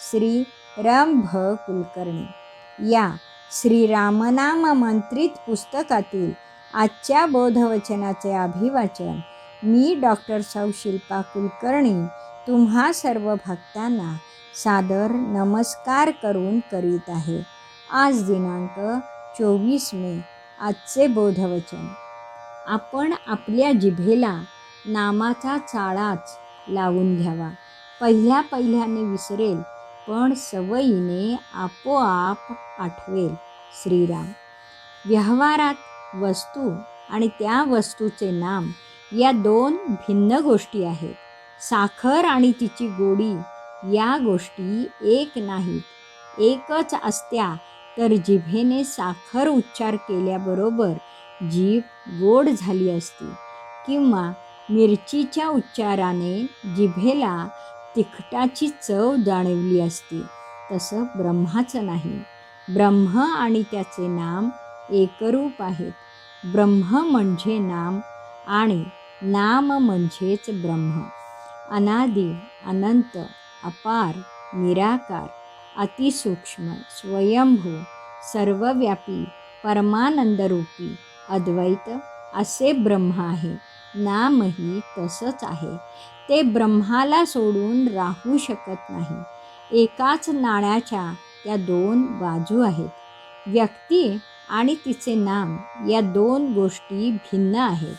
श्री रम भ कुलकर्णी या श्री रामनाम मंत्रित पुस्तकातील आजच्या बोधवचनाचे अभिवाचन मी डॉक्टर सौ शिल्पा कुलकर्णी तुम्हा सर्व भक्तांना सादर नमस्कार करून करीत आहे. आज दिनांक चोवीस मे आजचे बोधवचन. आपण आपल्या जिभेला नामाचा चाळाच लावून घ्यावा. पहिल्या पहिल्याने विसरेल पण सवयीने आपोआप आठवेल श्रीराम. व्यवहारात वस्तू आणि त्या वस्तूचे नाम या दोन भिन्न गोष्टी आहेत. साखर आणि तिची गोडी या गोष्टी एक नाहीत. एकच असत्या तर जिभेने साखर उच्चार केल्याबरोबर जीभ गोड झाली असती किंवा मिरचीच्या उच्चाराने जिभेला तिखटाची चव जाणवली असती. तसं ब्रह्माचं नाही. ब्रह्म आणि त्याचे नाम एकरूप आहेत. ब्रह्म म्हणजे नाम आणि नाम म्हणजेच ब्रह्म. अनादि अनंत अपार निराकार अतिसूक्ष्म स्वयंभू सर्वव्यापी परमानंदरूपी अद्वैत असे ब्रह्म आहे. नामही तसंच आहे. ते ब्रह्माला सोडून राहू शकत नाही. एकाच नाण्याच्या त्या दोन बाजू आहेत. व्यक्ती आणि तिचे नाम या दोन गोष्टी भिन्न आहेत.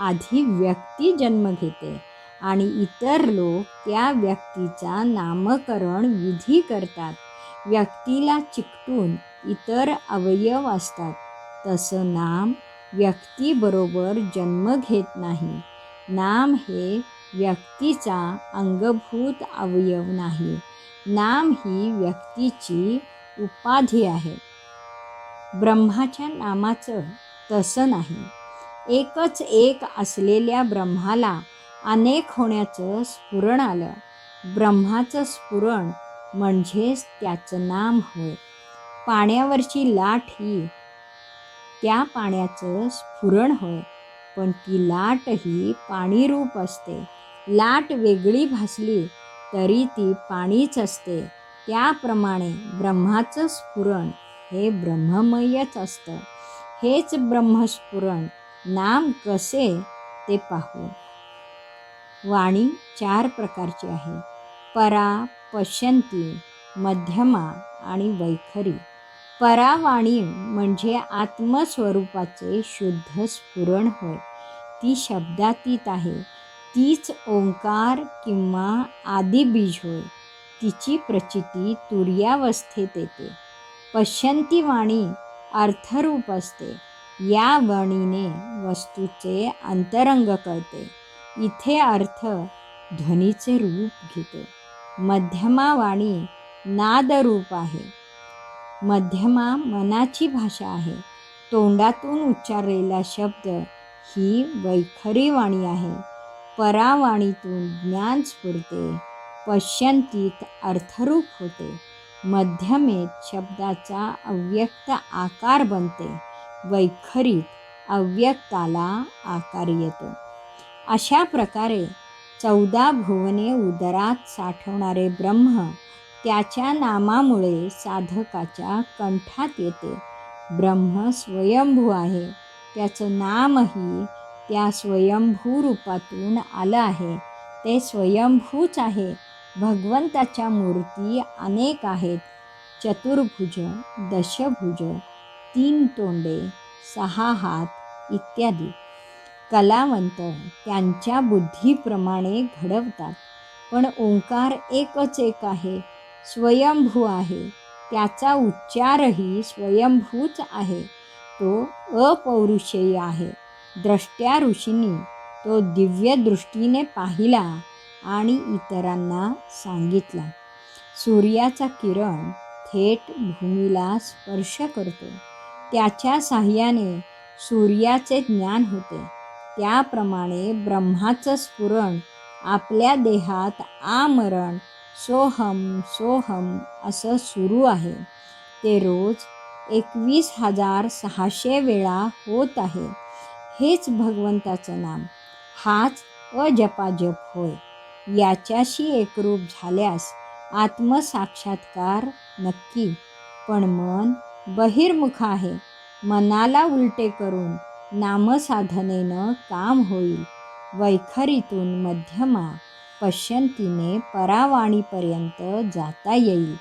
आधी व्यक्ती जन्म घेते आणि इतर लोक त्या व्यक्तीचा नामकरण विधी करतात. व्यक्तीला चिकटून इतर अवयव असतात. तसं नाम व्यक्तीबरोबर जन्म घेत नाही. नाम हे व्यक्तीचा अंगभूत अवयव नाही. नाम ही व्यक्तीची उपाधी आहे. ब्रह्माच्या नामाचं तसं नाही. एकच एक असलेल्या ब्रह्माला अनेक होण्याचं स्फुरण आलं. ब्रह्माचं स्फुरण म्हणजेच त्याचं नाम होय. पाण्यावरची लाट ही त्या पाण्याचं स्फुरण होय पण ती लाट ही पाणीरूप असते. लाट वेगळी भासली तरी ती पाणीच असते. त्याप्रमाणे ब्रह्माचं स्फुरण हे ब्रह्ममयच असतं. हेच ब्रह्मस्फुरण नाम कसे ते पाहू. वाणी चार प्रकारची आहे. परा पश्यंती मध्यमा आणि वैखरी. परावाणी म्हणजे आत्मस्वरूपाचे शुद्ध स्फुरण होय. ती शब्दातीत आहे. तीच ओंकार किंवा आदिबीज होय. तिची प्रचिती तुर्यावस्थेत येते. पश्यंती वाणी अर्थरूप असते. या वाणीने वस्तूचे अंतरंग कळते. इथे अर्थ ध्वनीचे रूप घेतो. मध्यमा वाणी नादरूप आहे. मध्यमा मनाची भाषा आहे. तोंडातून उच्चारलेला शब्द ही वैखरी वाणी आहे. परावाणीतून ज्ञान स्फुरते. पश्यंतीत अर्थरूप होते. मध्यमेत शब्दाचा अव्यक्त आकार बनते. वैखरीत अव्यक्ताला आकार येतो. अशा प्रकारे चौदा भुवने उदरात साठवणारे ब्रह्म त्याच्या नामामुळे साधकाच्या कंठात येते. ब्रह्म स्वयंभू आहे. त्याचं नामही त्या स्वयंभू रूपातून आलं आहे. ते स्वयंभूच आहे. भगवंताच्या मूर्ती अनेक आहेत. चतुर्भुज दशभुज तीन तोंडे सहा हात इत्यादी. कलावंत त्यांच्या बुद्धीप्रमाणे घडवतात. पण ओंकार एकच एक आहे. स्वयंभू आहे. त्याचा उच्चारही स्वयंभूच आहे. तो अपौरुषेय आहे. द्रष्ट्या ऋषींनी तो दिव्य दृष्टीने पाहिला आणि इतरांना सांगितला सूर्याचा किरण थेट भूमीला स्पर्श करतो. त्याच्या साह्याने सूर्याचे ज्ञान होते. त्याप्रमाणे ब्रह्माचं स्फुरण आपल्या देहात आमरण सोहम सोहम असं सुरू आहे. ते रोज एकवीस हजार सहाशे वेळा होत आहे. हेच भगवंताचं नाम. हाच अजपाजप होय. याच्याशी एकरूप झाल्यास आत्मसाक्षात्कार नक्की. पण मन बहिर्मुख आहे. मनाला उलटे करून नामसाधनेनं काम होईल. वैखरीतून मध्यमा पश्यंतीने परावाणीपर्यंत जाता येईल.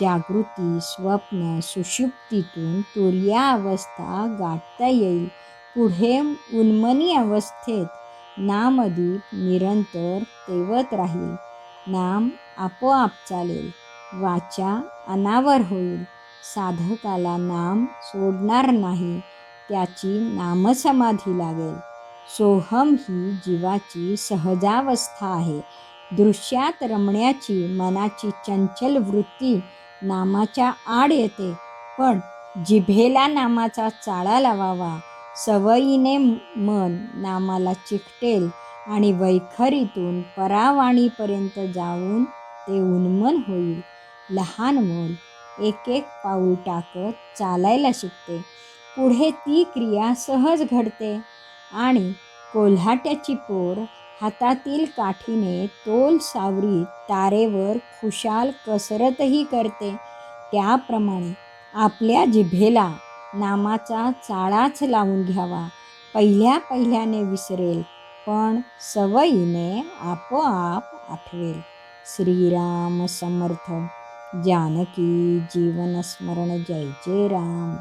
जागृती स्वप्न सुषुप्तीतून तुर्या अवस्था गाठता येईल. पुढे उन्मनी अवस्थेत नामदीप निरंतर तेवत राहील. नाम आपोआप चालेल. वाचा अनावर होईल. साधकाला नाम सोडणार नाही. त्याची नामसमाधी लागेल. सोहम ही जीवाची सहजावस्था आहे. दृश्यात रमण्याची मनाची चंचल वृत्ती नामाच्या आड येते. पण जिभेला नामाचा चाळा लावावा. सवयीने मन नामाला चिकटेल आणि वैखरीतून परावाणीपर्यंत जाऊन ते उन्मन होईल. लहान मन एक एक पाऊल टाकत चालायला शिकते. पुढे ती क्रिया सहज घडते आणि कोल्हाट्याची पोर हातातील काठीने तोल सावरीत तारेवर खुशाल कसरतही करते. त्याप्रमाणे आपल्या जिभेला नामाचा चाळाच लावून घ्यावा. पहिल्या पहिल्याने विसरेल पण सवयीने आपोआप आठवेल. श्रीराम समर्थ जानकी जीवनस्मरण जय जय राम.